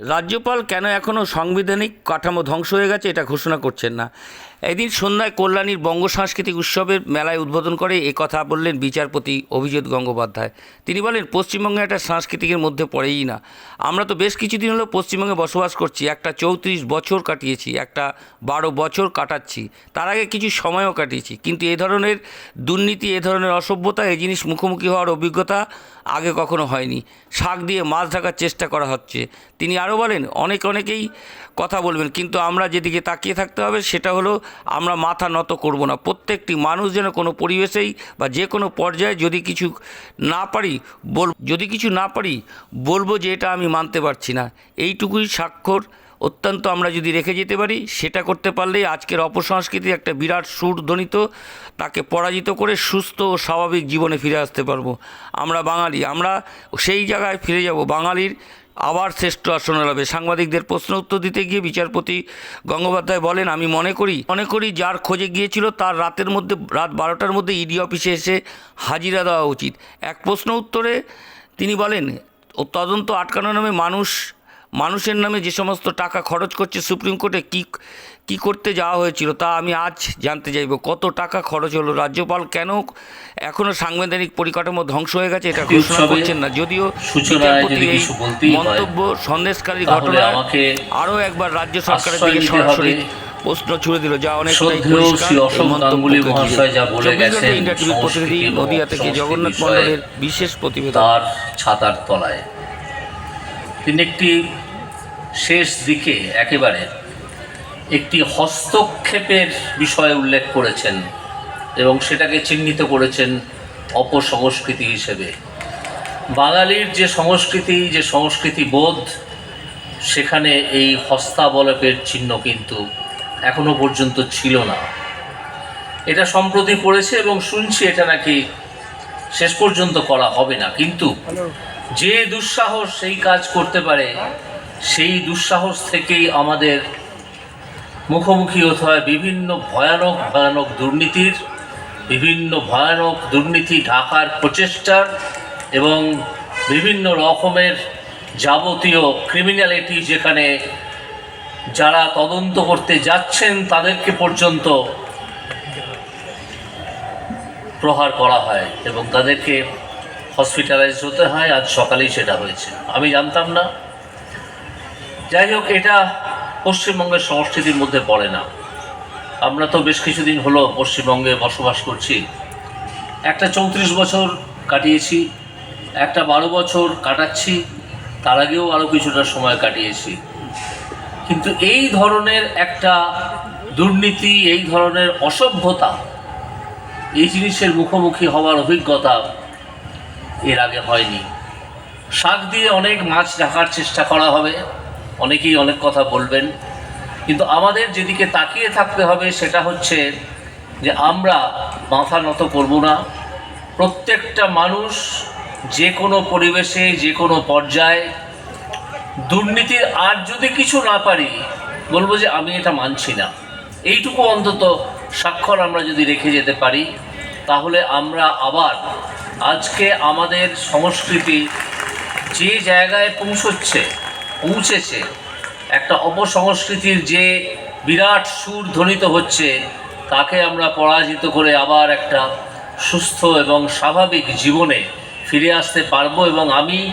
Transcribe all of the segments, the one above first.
রাজ্যপাল কেন এখনও সাংবিধানিক কাঠামো ধ্বংস হয়ে গেছে এটা ঘোষণা করছেন না। এদিন সন্ধ্যায় কল্যাণীর বঙ্গ সাংস্কৃতিক উৎসবের মেলায় উদ্বোধন করে এ কথা বললেন বিচারপতি অভিজিৎ গঙ্গোপাধ্যায়। তিনি বলেন, পশ্চিমবঙ্গে একটা সাংস্কৃতিকের মধ্যে পড়েই না। আমরা তো বেশ কিছুদিন হলো পশ্চিমবঙ্গে বসবাস করছি, একটা চৌত্রিশ বছর কাটিয়েছি, একটা বারো বছর কাটাচ্ছি, তার আগে কিছু সময়ও কাটিয়েছি। কিন্তু এ ধরনের দুর্নীতি, এ ধরনের অসভ্যতা এই জিনিস মুখোমুখি হওয়ার অভিজ্ঞতা আগে কখনো হয়নি। শাক দিয়ে মাছ ঢাকার চেষ্টা করা হচ্ছে। তিনি আরও বলেন, অনেক অনেকেই কথা বলবেন, কিন্তু আমরা যেদিকে তাকিয়ে থাকতে হবে সেটা হলো আমরা মাথা নত করব না। প্রত্যেকটি মানুষ যেন কোনো পরিবেশেই বা যে কোনো পর্যায়ে যদি কিছু না পারি বল যদি কিছু না পারি বলব যে এটা আমি মানতে পারছি না। এইটুকুই স্বাক্ষর। অত্যন্ত আমরা যদি রেখে যেতে পারি, সেটা করতে পারলেই আজকের অপসংস্কৃতির একটা বিরাট সুর ধ্বনিত তাকে পরাজিত করে সুস্থ ও স্বাভাবিক জীবনে ফিরে আসতে পারব। আমরা বাঙালি, আমরা সেই জায়গায় ফিরে যাব। বাঙালির আবার শ্রেষ্ঠ আসনে হবে সাংবাদিকদের প্রশ্ন উত্তর দিতে গিয়ে বিচারপতি গঙ্গোপাধ্যায় বলেন, আমি মনে করি মনে করি যার খোঁজে গিয়েছিল তার রাতের মধ্যে, রাত বারোটার মধ্যে ইডি অফিসে এসে হাজিরা দেওয়া উচিত। এক প্রশ্ন উত্তরে তিনি বলেন তদন্ত আটকানোর নামে মানুষ মানুষের নামে যে সমস্ত টাকা খরচ করছে সুপ্রিম কোর্টে কি কি করতে যাওয়া হয়েছিল তা আমি আজ জানতে চাইব। কত টাকা খরচ হলো? রাজ্যপাল কেন এখনও সাংবিধানিক পরিকাঠামো ধ্বংস হয়ে গেছে এটা ঘোষণা করছেন না। যদিও বিচারপতি এই মন্তব্য সন্দেশকারী ঘটনা আরও একবার রাজ্য সরকারের দিকে সরাসরি প্রশ্ন ছুড়ে দিল যা অনেকটাই টিভির প্রতিনিধি নদিয়া থেকে জগন্নাথ বিষয়ে মণ্ডলের বিশেষ প্রতিবেদন। তার ছাতার তলায়। তিনি একটি শেষ দিকে একেবারে একটি হস্তক্ষেপের বিষয়ে উল্লেখ করেছেন এবং সেটাকে চিহ্নিত করেছেন অপসংস্কৃতি হিসেবে। বাঙালির যে সংস্কৃতি যে সংস্কৃতি বোধ, সেখানে এই হস্তাবলকের চিহ্ন কিন্তু এখনও পর্যন্ত ছিল না। এটা সম্প্রতি পড়েছে এবং শুনছি এটা নাকি শেষ পর্যন্ত করা হবে না। কিন্তু যে দুঃসাহস সেই কাজ করতে পারে সেই দুঃসাহস থেকেই আমাদের মুখোমুখি হতে হয় বিভিন্ন ভয়ানক ভয়ানক দুর্নীতির, বিভিন্ন ভয়ানক দুর্নীতি ঢাকার প্রচেষ্টার এবং বিভিন্ন রকমের যাবতীয় ক্রিমিনালিটি যেখানে যারা তদন্ত করতে যাচ্ছেন তাদেরকে পর্যন্ত প্রহার করা হয় এবং তাদেরকে হসপিটালাইজ হতে হয়। আজ সকালেই সেটা হয়েছে। আমি জানতাম না। যাই হোক, এটা পশ্চিমবঙ্গের সংস্কৃতির মধ্যে পড়ে না। আমরা তো বেশ কিছুদিন হলো পশ্চিমবঙ্গে বসবাস করছি। একটা চৌত্রিশ বছর কাটিয়েছি, একটা বারো বছর কাটাচ্ছি, তার আগেও আরও কিছুটা সময় কাটিয়েছি। কিন্তু এই ধরনের একটা দুর্নীতি, এই ধরনের অসভ্যতা, এই জিনিসের মুখোমুখি হওয়ার অভিজ্ঞতা এর আগে হয়নি। শাক দিয়ে অনেক মাছ ঢাকার চেষ্টা করা হবে। অনেকেই অনেক কথা বলবেন, কিন্তু আমাদের যেদিকে তাকিয়ে থাকতে হবে সেটা হচ্ছে যে আমরা মাথা নত করব না। প্রত্যেকটা মানুষ যে কোনো পরিবেশে, যে কোনো পর্যায়ে দুর্নীতির আর যদি কিছু না পারি, বলব যে আমি এটা মানছি না। এইটুকু অন্তত স্বাক্ষর আমরা যদি রেখে যেতে পারি, তাহলে আমরা আবার আজকে আমাদের সংস্কৃতি যে জায়গায় পৌঁছচ্ছে পৌঁছেছে। একটা অপসংস্কৃতির যে বিরাট সুর ধ্বনিত হচ্ছে, তাকে আমরা পরাজিত করে আবার একটা সুস্থ এবং স্বাভাবিক জীবনে ফিরে আসতে পারব এবং আমি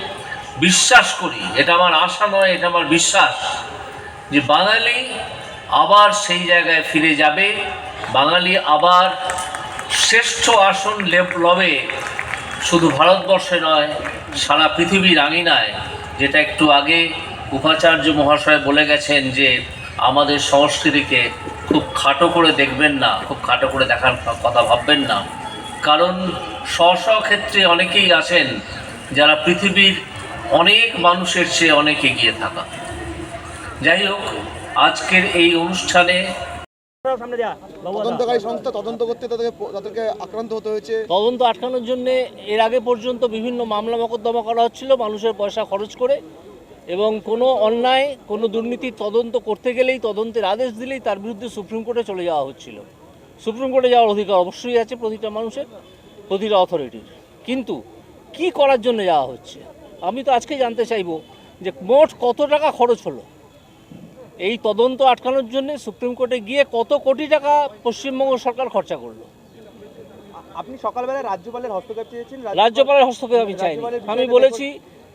বিশ্বাস করি, এটা আমার আশা নয়, এটা আমার বিশ্বাস, যে বাঙালি আবার সেই জায়গায় ফিরে যাবে, বাঙালি আবার শ্রেষ্ঠ আসন লেব- শুধু ভারতবর্ষে নয়, সারা পৃথিবীর আঙিনায় যেটা একটু আগে উপাচার্য মহাশয় বলে গেছেন যে আমাদের সংস্কৃতিকে খুব খাটো করে দেখবেন না খুব খাটো করে দেখার কথা ভাববেন না। কারণ স্ব স্ব ক্ষেত্রে অনেকেই আছেন যারা পৃথিবীর অনেক মানুষের চেয়ে অনেক এগিয়ে থাকা। যাই হোক আজকের এই অনুষ্ঠানে তদন্তকারী সংস্থা তদন্ত করতে তাদেরকে তাদেরকে আক্রান্ত হতে হয়েছে। তদন্ত আটকানোর জন্য এর আগে পর্যন্ত বিভিন্ন মামলা মোকদ্দমা করা হচ্ছিল মানুষের পয়সা খরচ করে। এবং কোনো অন্যায় কোনো দুর্নীতির তদন্ত করতে গেলেই তদন্তের আদেশ দিলেই তার বিরুদ্ধে সুপ্রিম কোর্টে চলে যাওয়া হচ্ছিল। সুপ্রিম কোর্টে যাওয়ার অধিকার অবশ্যই আছে প্রতিটা মানুষের প্রতিটা অথরিটির কিন্তু কি করার জন্য যাওয়া হচ্ছে? আমি তো আজকে জানতে চাইব যে মোট কত টাকা খরচ হলো? এই তদন্ত আটকানোর জন্য সুপ্রিম কোর্টে গিয়ে কত কোটি টাকা পশ্চিমবঙ্গ সরকার খরচা করল? আপনি সকালবেলা রাজ্যপালের হস্তক্ষেপ চেয়েছেন রাজ্যপালের হস্তক্ষেপ আমি চাইনি। আমি বলেছি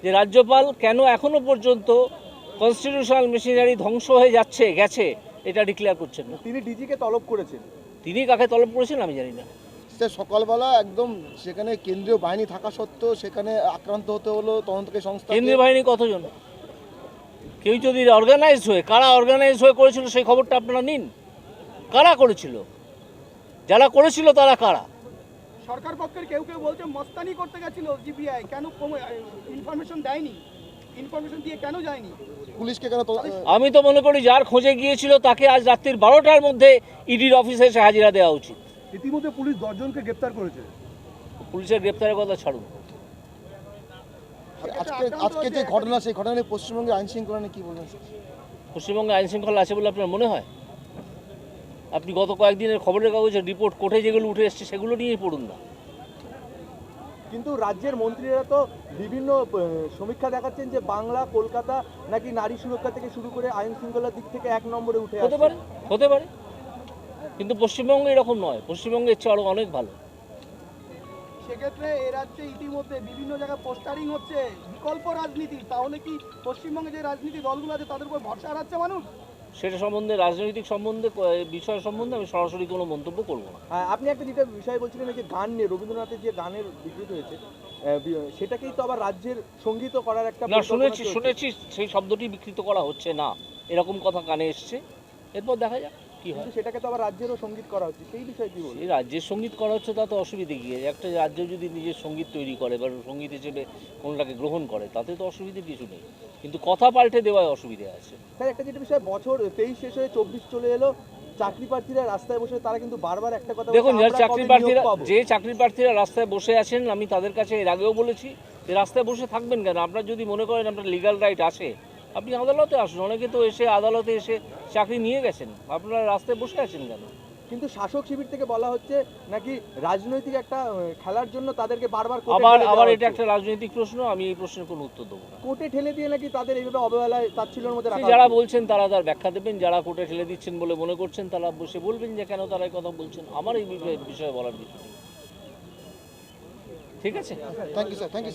যে রাজ্যপাল কেন এখনও পর্যন্ত কনস্টিটিউশনাল মেশিনারি ধ্বংস হয়ে যাচ্ছে গেছে এটা ডিক্লেয়ার করছেন না। তিনি ডিজিকে তলব করেছেন। তিনি কাকে তলব করেছেন আমি জানি না। সে সকালবেলা একদম সেখানে কেন্দ্রীয় বাহিনী থাকা সত্ত্বেও সেখানে আক্রান্ত হতে হলো তদন্তকারী সংস্থা কেন্দ্রীয় বাহিনী কতজন? কেউ যদি অর্গানাইজ হয়ে কারা অর্গানাইজ হয়ে করেছিল সেই খবরটা আপনারা নিন। কারা করেছিল? যারা করেছিল তারা কারা? সরকার পক্ষের কেউ কেউ বলছে মস্তানি করতে গেছিল জিপিআই কেন ইনফরমেশন দেয়নি? ইনফরমেশন দিয়ে কেন যায়নি? পুলিশকে কেন তদ- আমি তো মনে করি যার খোঁজে গিয়েছিল তাকে আজ রাত্রির বারোটার মধ্যে ইডির অফিসে এসে হাজিরা দেওয়া উচিত। ইতিমধ্যে পুলিশ দশজনকে গ্রেপ্তার করেছে। পুলিশের গ্রেপ্তারের কথা ছাড়ুন। আজকে আজকে যে ঘটনা সেই ঘটনা নিয়ে পশ্চিমবঙ্গের আইন শৃঙ্খলা নিয়ে কি বলবেন? পশ্চিমবঙ্গে আইন শৃঙ্খলা আছে বলে আপনার মনে হয়? আপনি গত কয়েকদিনের খবরের কাগজের রিপোর্ট কোর্টে যেগুলো উঠে এসছে সেগুলো নিয়েই পড়ুন না। কিন্তু রাজ্যের মন্ত্রীরা তো বিভিন্ন সমীক্ষা দেখাচ্ছেন যে বাংলা কলকাতা নাকি নারী সুরক্ষা থেকে শুরু করে আইন শৃঙ্খলার দিক থেকে এক নম্বরে উঠে হতে পারে হতে পারে। কিন্তু পশ্চিমবঙ্গে এরকম নয়। পশ্চিমবঙ্গের চেয়ে আরও অনেক ভালো। সেক্ষেত্রে এ রাজ্যে ইতিমধ্যে বিভিন্ন জায়গায় পোস্টারিং হচ্ছে। বিকল্প রাজনীতি তাহলে কি পশ্চিমবঙ্গে যে রাজনীতি দলগুলো আছে তাদের উপর ভরসা হারাচ্ছে মানুষ? সেটা সম্বন্ধে রাজনৈতিক সম্বন্ধে বিষয় সম্বন্ধে আমি সরাসরি কোনো মন্তব্য করব না। আপনি একটা যেটা বিষয় বলছিলেন যে গান নিয়ে রবীন্দ্রনাথের যে গানের বিকৃত হয়েছে সেটাকেই তো আবার রাজ্যের সংগীত করার একটা না শুনেছি শুনেছি সেই শব্দটি বিকৃত করা হচ্ছে না। এরকম কথা কানে এসছে। এরপর দেখা যাক। কি হয়? সেটাকে তো আবার রাজ্যেরও সংগীত করা হচ্ছে সেই বিষয়ে কি রাজ্যের সংগীত করা হচ্ছে তাতে অসুবিধে কি? একটা রাজ্য যদি নিজের সংগীত তৈরি করে বা সংগীত হিসেবে কোনটাকে গ্রহণ করে তাতে তো অসুবিধের কিছু নেই। কিন্তু কথা পাল্টে দেওয়ায় অসুবিধে আছে। স্যার একটা যেটা বিষয় বছর তেইশ শেষ হয়ে চব্বিশ চলে এলো চাকরি প্রার্থীরা রাস্তায় বসে তারা কিন্তু বারবার একটা কথা দেখুন যারা চাকরি প্রার্থীরা যে চাকরি প্রার্থীরা রাস্তায় বসে আছেন আমি তাদের কাছে এর আগেও বলেছি যে রাস্তায় বসে থাকবেন কেন? আপনার যদি মনে করেন আপনার লিগাল রাইট আছে আপনি আদালতে আসুন অনেকে তো এসে আদালতে এসে চাকরি নিয়ে গেছেন। আপনারা রাস্তায় বসে আছেন কেন? কিন্তু শাসক শিবির থেকে বলা হচ্ছে নাকি রাজনৈতিক একটা খেলার জন্য তাদেরকে বারবার আবার আবার এটা একটা রাজনৈতিক প্রশ্ন আমি এই প্রশ্নের কোনো উত্তর দেবো না। কোর্টে ঠেলে দিয়ে নাকি তাদের এইভাবে অবহেলায় তাচ্ছিল্যের মধ্যে যারা বলছেন তারা তার ব্যাখ্যা দেবেন যারা কোর্টে ঠেলে দিচ্ছেন বলে মনে করছেন তারা বসে বলবেন যে কেন তারা এই কথা বলছেন। আমার এই বিষয়ে- বিষয়ে বলার কিছু ঠিক আছে? Thank you sir thank you